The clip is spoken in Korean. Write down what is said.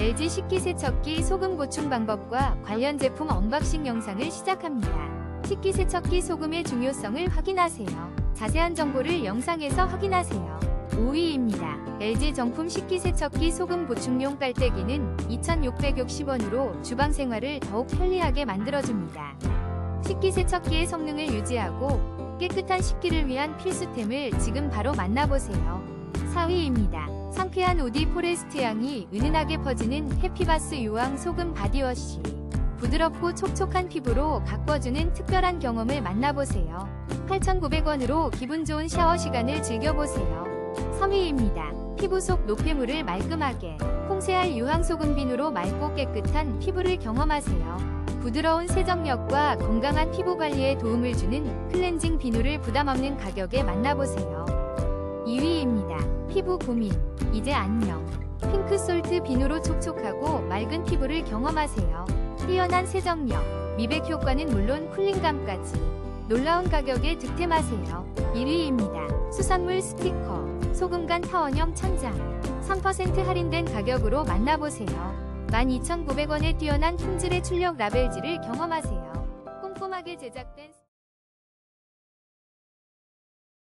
LG 식기세척기 소금 보충 방법과 관련 제품 언박싱 영상을 시작합니다. 식기세척기 소금의 중요성을 확인하세요. 자세한 정보를 영상에서 확인하세요. 5위입니다. LG 정품 식기세척기 소금 보충용 빨대기는 2,660원으로 주방 생활을 더욱 편리하게 만들어줍니다. 식기세척기의 성능을 유지하고 깨끗한 식기를 위한 필수템을 지금 바로 만나보세요. 4위입니다. 상쾌한 우디 포레스트 향이 은은하게 퍼지는 해피바스 유황 소금 바디워시. 부드럽고 촉촉한 피부로 가꿔주는 특별한 경험을 만나보세요. 8,900원으로 기분 좋은 샤워 시간을 즐겨보세요. 3위입니다. 피부 속 노폐물을 말끔하게 콩세알 유황 소금 비누로 맑고 깨끗한 피부를 경험하세요. 부드러운 세정력과 건강한 피부 관리에 도움을 주는 클렌징 비누를 부담 없는 가격에 만나보세요. 2위입니다. 피부 고민, 이제 안녕. 핑크솔트 비누로 촉촉하고 맑은 피부를 경험하세요. 뛰어난 세정력, 미백 효과는 물론 쿨링감까지. 놀라운 가격에 득템하세요. 1위입니다. 수산물 스티커, 소금간 타원형 천장. 3% 할인된 가격으로 만나보세요. 12,900원에 뛰어난 품질의 출력 라벨지를 경험하세요. 꼼꼼하게 제작된